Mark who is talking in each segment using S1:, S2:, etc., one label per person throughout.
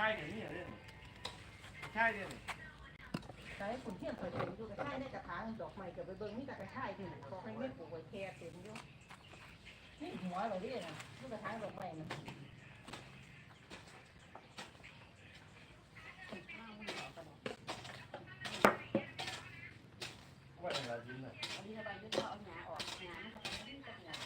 S1: ช่เดี๋ยวนี้เรื่องใช่เดี๋ยวนี้
S2: ใช้ขุนเที่ยงเปิดเต็มอยู่กระช่ายในกระถางดอกไม้กับไปเบิ้งนี่แต่กระช่ายที่ขอให้ไม่ปลูกไว้แค่เต็มอยู่นี่หัวเราดิน่ะนี่กระถางดอกไม้นะ
S1: ว่าอะไรกินน่ะ
S3: อันนี้สบายด้วยก็เอาหนาออกหนามันก็เป็นที่กับหนา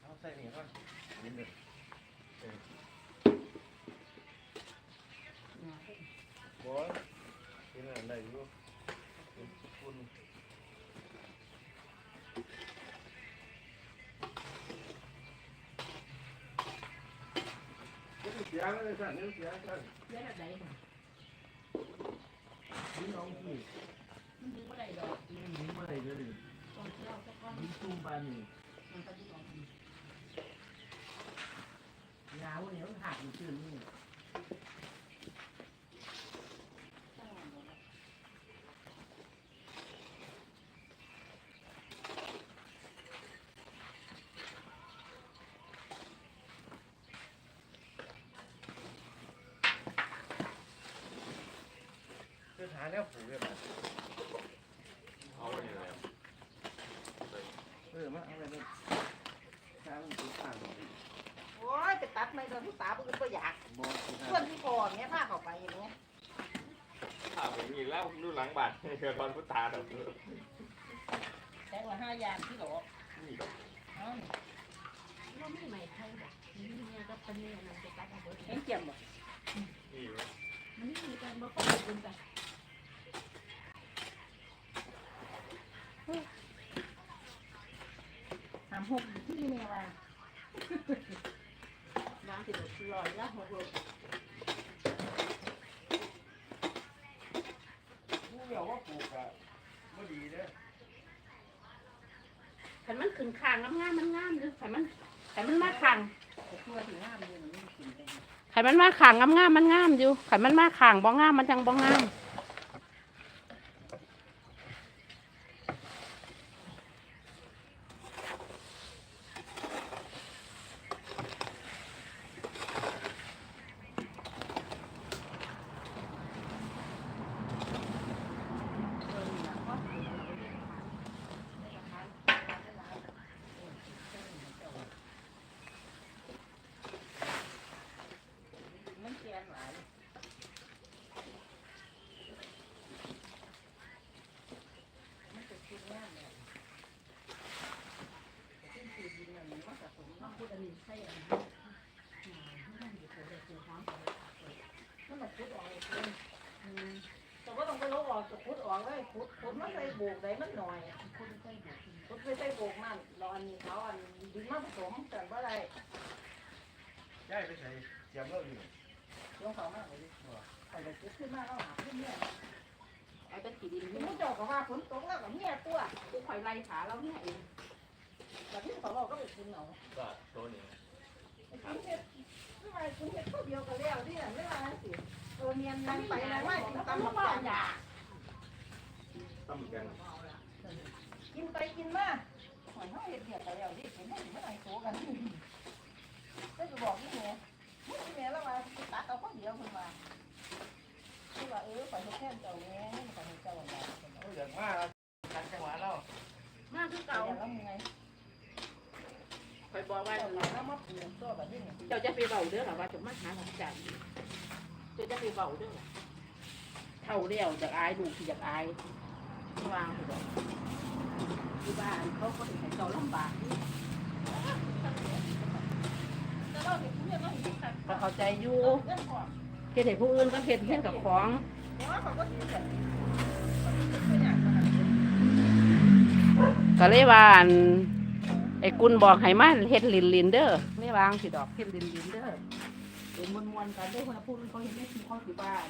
S1: เอาใส่นี่ก่อนกินเลยบอยกินอะไรอยู่กินคุณ เสียเลยสั่นเสียสั่น
S2: เลี้ยงแบบไหนน่ะ
S1: กินน้องพี่
S2: มันดึงบ่ได้ดอก
S1: กินหนีมาเลยเลย
S2: ต้องเที่ยวสักก้อน
S1: กินตุ้มปลานี่
S2: มันก็ดึงออกดีหนาวเนี่ยมันหักอยู่ชื่นนี่
S3: ตั้งหมดแล้ว
S1: คือ หาแนวผูกเลยป่ะ
S4: เอาไปเลย
S1: เออมาเอาไปเลยถ้ามันผูกข้าง
S2: โอ้ยไปตัดไม่โดนที่ตาเพิ่นก็อยาก
S1: บ่ผูกข้าง
S2: เพื่อนที่พอเนี้ยพาเขาไปอย่างเงี้ย
S4: ถ้าผมมีแล้วดูหลังบาดเกิดวันพุทธาดอก
S2: แจ้งว่าห้ายามที่หลอก
S4: นี่ดอก
S2: เอ้า
S3: ว่าไม่ใหม่ไทยแบบนี่เนี่ยก็เป็นเนี่ยมันจะตัดเอาไว้
S2: เห็นเจียมบ่
S4: นี่
S3: มันไม่มีการมาป้องกันกันา
S2: มหกที่แม่ว่า
S3: น้ำติดลอยล้วหกลง
S1: ผู้เดียวว่าปลูกอะบ่ดีเด้อ
S3: ขันมันขึ้นคางงามๆมันงามเลยขันมันขันมันมาคาง
S2: ตัวที่งามอยู่นี่มันกินไขั
S3: นมันมาคางงามๆมันงามอยู่ขันมันมาคางบ่งามมันจังบ่งาม
S2: มันแกนหลายมันจะกินงามเนี่ยแต่ที่คือดินน่ะมันก็สะสมเนาะพูดอันนี้ใช่อันนี้มันอยู่ตัวเดียวตัวน้ำมันมาขุดออกเลยคุณอืมแต่ว่าต้องไปลบอ อกจะขุดออกเลยขุดขุดมันใส่โบกได้มันหน่อยขุดใส่โบกขุดไปใส่โบกมันรออันนี้เขาอันดินมาผสมกันว่าไร
S1: ย้ายไปใส่เสียมเราอยู่
S2: ลงเขามากเลยดิไปเลยขุดขึ้นมาแล้วหาขึ้นเนี่ย
S3: เอาแต่ขี้ดิน
S2: มึ
S3: นี่
S2: ง
S3: มัน
S2: เจ้าก็ว่าฝนตกแล้วกับเมียตัว
S3: กูคอยไล่ขาเราเนี่ยเอง
S2: แต่ที่เขาบอกก็ไปกินเอา
S4: ก็ตัวนี้
S2: ไปกินเห็ดไม่ว่ากินเห็ดก็เดียวกันแล้วที่นั่นไม่ว่าสิเออเมียนนั่งไปนั่งมากินตำบักหุ่ง
S4: ตั้มกัน
S2: กินไปกินมาหอยเขาเห็ดเดียวกันแล้วดิเห็นไหมเมื่อไหร่โตกันก็จะบอกนี่ไงนี่แม่แล้วว่าตัดเอาคนเดียวคุณว่าคือว่าเออไปเฮ็ดแค่เจ้าแม่ไปเฮ็ดเจ้าอะไร
S1: โอ้ยอย่างว่าขัดจังหวะเรา
S3: มากคือ
S2: เก่า
S3: เก่า
S2: แล้วมึงไง
S3: คอยบอกว่า
S2: เจ้าแล้วมาปลูกตัวแบบนี้
S3: เจ้าจะไปเบาเด้อหรอว่าจะมาหาหลังจากเจ้าจะไปเบาเด้อเท่าเดียวจากอายดูที่จากอาย วางไปเลยที่บ้านเขาก็เห็นเขาลำบากนี่ก็เข้าใจอยู่เฮ็ดให้ผู้อื่นก็เฮ็ดเฮ็ดกับของก็เลยว่าไอ้กุนบอกให้มาเฮ็ดลินลินเด้อไม่วางสิดอกเฮ็ดลินลินเด้อเป็นมวนมวนๆกันได้คนพูดเขาเห็นได้ทีเขาถือบ้าน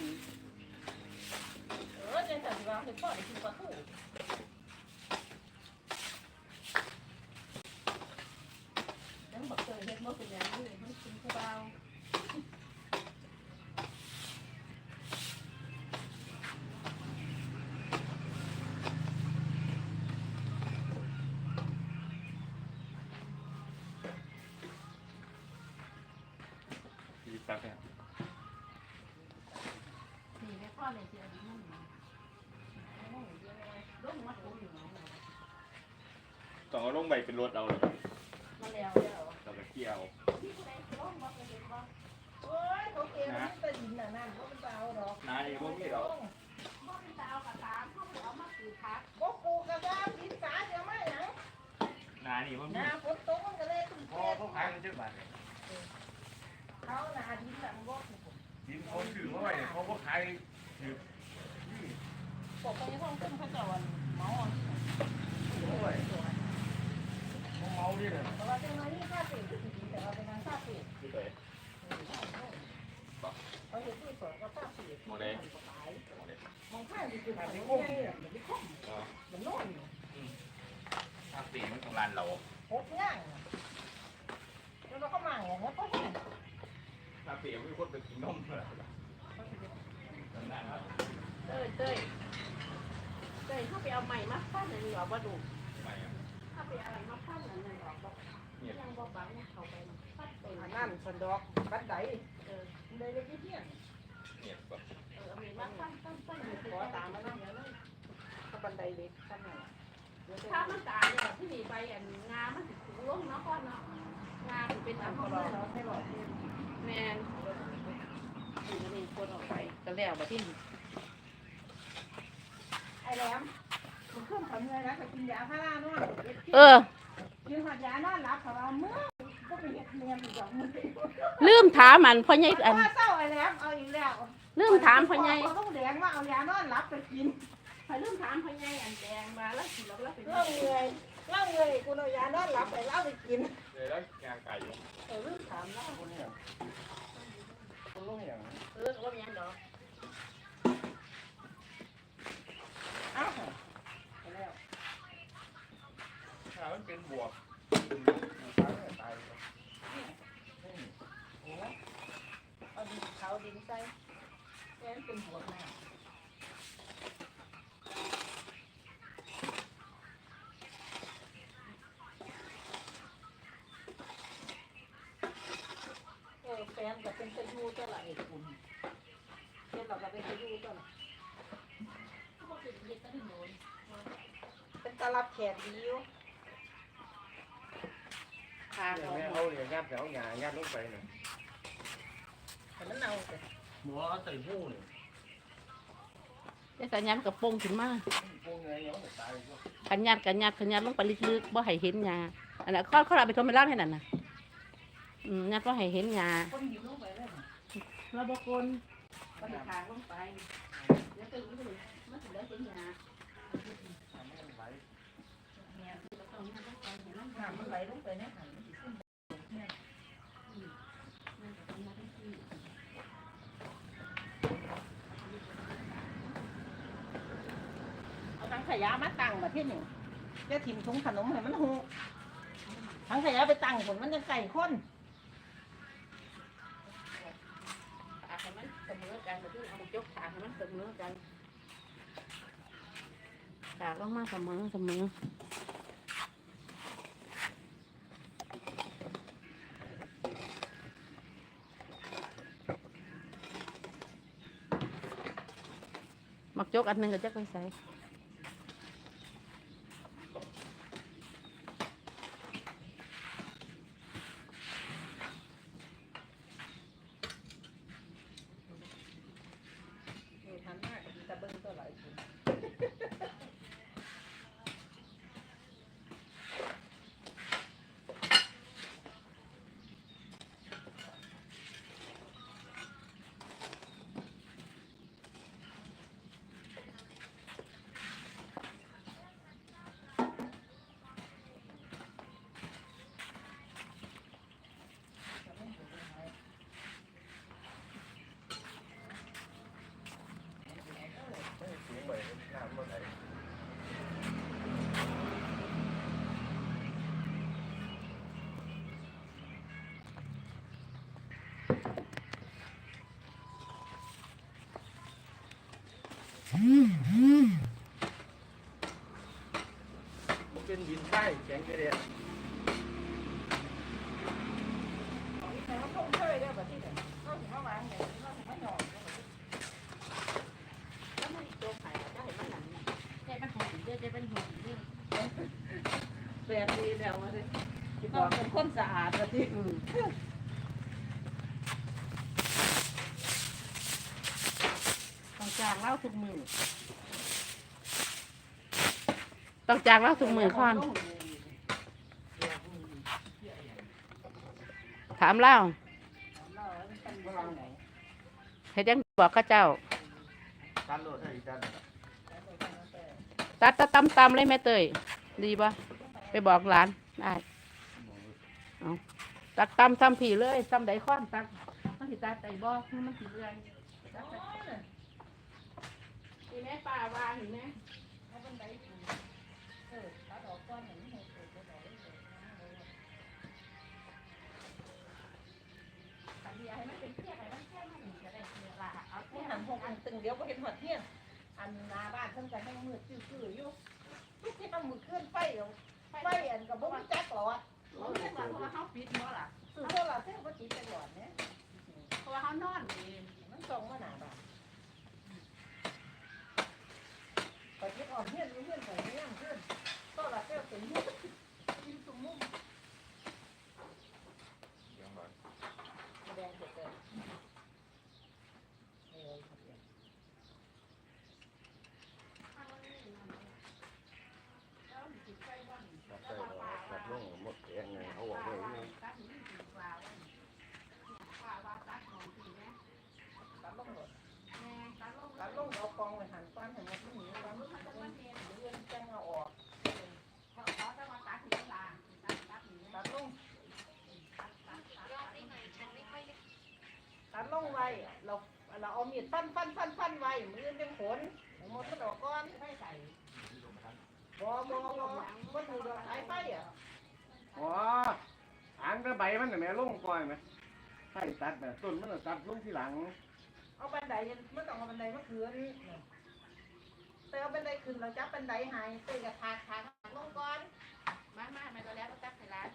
S2: ออเจนแต่ว่าคือพ่อได้กินปลาทู
S4: น้ำบักเตย
S3: เฮ็ดบ่เป็นอย่างนี้มันกินผู้เบาดีจัง
S4: เลย เอาลงไปเป็นรถเอาเลย
S3: มาแล้วแล้ว
S4: เราไปเที่ยว
S3: ที่ผู้ใดลงมาเป็นเด็กบ่
S2: โอ้ยเขาเกมมันเป็นดินน่ะนั่นเขาเป็นเปล่าดอก
S4: นายพวกนี้เรา
S3: บ่เป็นตาเอากระตามเขาเอามาปลูกผัก
S2: ก็ปลูกกระด้างดินสาเดี๋ยวไม่หยัง
S4: นายนี่พวก
S2: ห
S4: นี้
S2: น้าฝนตกมันก็เลยขึ้น
S1: พอ
S2: เก็บ
S1: เขาขายกันเจ็ดบาทเนี่ย
S2: เขาหน้าดินหลังรถ
S1: ดินเขาถือมาไว้เนี่ยเขาก็ขายถือ
S3: ปลูกไปในท้องขึ้นเขาจะวันเมา
S1: โอ้ยเขาเมาดิเนี่ย
S2: แต่ว่าจังหวะนี้ค่าเปลี่ยนคือดีแต่ว่าเป็นงานค่าเปลี่ยน
S4: ที่ไหน
S2: เขาเห็นที่สวนก็ค่าเปลี่ยน
S4: มองเลย
S2: มองข้างที่คือมันไม่ใช่มันไม่คมมันโน่น
S4: ทางสีมันของร้านเรา
S2: หกย่างแล้วเราก็มั่งอย่างนี้ก็เห็น
S4: ทางสีมันคนไปกินนมเลยนั่นครับ
S3: เต้ยเต้ยเต้ยเขาไปเอาใหม่มาฟันอันนี้ออกมาดู
S4: ไม่อะ
S3: ถ้าไปอะไรมาฟันอัน นั้นออกบ่ยังบ่บังเขาไปฟันต้น
S2: นั่นสันดอกบัดได
S3: เออ
S2: เลยเลยที่เที่ยง
S4: เนี่ยแบบ
S3: เออมีมาฟันฟันฟันอยู่
S2: ขอตามมานั่งเดี๋ยวเลยถ้าบันไดเล็กขนาด
S3: ถ้ามันตายเนี่ยที่นี่ไปอันงามันถูลงเนาะก่อนเนาะงาเป็นอัน
S2: ทำ
S3: ขอ
S2: งเราให้หลอ
S3: แมนนี่ก็นี่คนออกไปก็แล้วมาที่
S2: ไอ้แหลม เครื่องทำเงินนะไปกินยาพาราโน่น
S3: เออ
S2: กินหอดยานอนหลับเขาว่าเมื่อก็ไปเห็ดเนียนอีกดอกมึง
S3: ลืมถามมันพ่อใหญ่อัน
S2: ว่าเศร้าไอ้แหลมเอาอีกแล้ว
S3: ลืมถามพ่อใหญ่
S2: เขาต้องแดงว่าเอายานอนหลับไปกิน
S3: พอลืมถามพ่อใหญ่อันแดงมาแล้วกินแล้วแล้วเป็น
S2: เล่าเงยเล่าเงยกูเอายานอนหลับไปเล่าไปกิน
S4: เลยแล้วงานไก่อยู่
S3: เออลืมถามแล้ว
S1: คนเนี่ยคนลงอย่าง
S3: เออว่ามีอันดอก
S2: เอ้าไปแล้ว
S1: ถ้ามันเป็นบวกตายตาย
S2: เอาดินเขาดินใส่แกนเป็นหัวแม่เออแฟนก็เป็นตะยูเท่าไหร่คุณเป็นเราก็เป็นตะยูเท่าไหร่เป็นตลับแขกดีอยู่
S3: ขา
S1: เนี่ย
S3: เขา
S1: แม่เอาเนี่ยงัดเอาหยางัดลงไปเนี่ย
S2: แต่มันเอาแต่
S1: หมูเอาใส่ผู้เนี่ย
S3: แต่สัญญาณกระโปรงขึ้นมา
S1: พวกเงี้ยยังไม่ตายก็
S3: ขันยัดกันยัดขันยัดลงไปลึกๆบ่ให้เห็นหญ้าอันนั้นข้อข้อเราไปทำไปร้านให้นั่นน่ะอืมยัดว่าให้เห็นหญ้า
S2: คนหิวลงไปเลย
S3: เราบกลก็ไปทางลงไปเดี๋ยวตื่นขึ้นมันถึงได้เห็นหญ้า
S1: ทำให้มันไหล
S2: น้ำมันไหลลงไปเนี่ยค่ะเอาถังขยะ มาตั้งมาที่หนึ่งจะถิ่มถุงขนมให้มันหูถังขยะไปตั้งผลมันจะไก่ข้น
S3: ขาให้มันเสมอกันแบบที่เอามายกขาให้มันเสมอกันขาลงมาเสมอเสมอมักจกอันหนึ่งก็จะไปใส่
S2: นี่ทันมากกับตะเบิ้งตัวไหลคุณ
S1: เสียงไปน้ำมันไหล มัน เป็นดินใต้แข็งกระเด็น
S2: แปลกดีแล้
S3: วมาเล
S2: ยต้องเป็นคนสะอาดสิ
S3: ต้องจางเล่าทุกมือ ต้องจางเล่าทุกมือค่อน ถามเล่าเฮ็ดยังบอกข้าเจ้า
S1: ตัดตัด
S3: ตัดตัดตำตำเลยแม่เตย ดีปะไปบอกหลานได้เอาตัดตำตำผีเลยตำไดข้อนตัดมันสิตัดไดบ่มันสิเรื่อยตัดไปเห็นไหมป่าวางเห็นไหม
S2: อันตึงเดียวก็เห็นหอดเทียนอันนาบ้านเพิ่นกันให้มือซื่อๆอยู่ทุกที่มันมือเคลื่อนไฟเอาไฟอันกับบ่มีจักหรอ
S3: เขาเรียกว่าเพราะว่าเขาปิดเนาะล่ะ
S2: คือโซลาร์เซลล์ก็ติดตลอดเนี่ย
S3: เพราะว่าเขานอนเอง
S2: มันส่งมาหนาบ้านไปเก็บออกเฮียนเฮียนไปเฮียนขึ้นโซลาร์เซลล์เป็นมุ้งกินตุ้มมุ้ง
S4: ยังบ่
S2: แดงเกิดเกิดเออ
S1: ตัดไปตัดลงหมดแองไงเขาบอกว่าอย่างนี้
S2: ตัดลงหมดตัดลงเอากองไปหันก้อนให้หมดที่หนีก้อนเลื่อนจังเอาออกตัดลง ตัดลงไว้เราเราเอามีดฟันฟันฟันฟันไว้มือเป็นขนหมดมันออกก้อนไม่ใส่บ่บ่บ่บ่ถือดอกสายไฟอะ
S1: อ๋อหางกระใบมันน่ะแม่ลงก่อนไหมใช่ตัดแบบต้นมันน่ะตัดลงที่หลัง
S2: เอาบันไดมันต้องเอาบันไดมาคืนเตเอาบันไดขึ้นเราจับบันไดหายเตยกับทากทากลงก่อน
S3: มามามาตัวแล้วก็ตัดให้ร้าน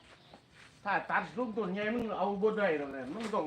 S1: ถ้าตัดลงต้นใหญ่มึงเอาบนได้หรอกเนี่ยมึงต้อง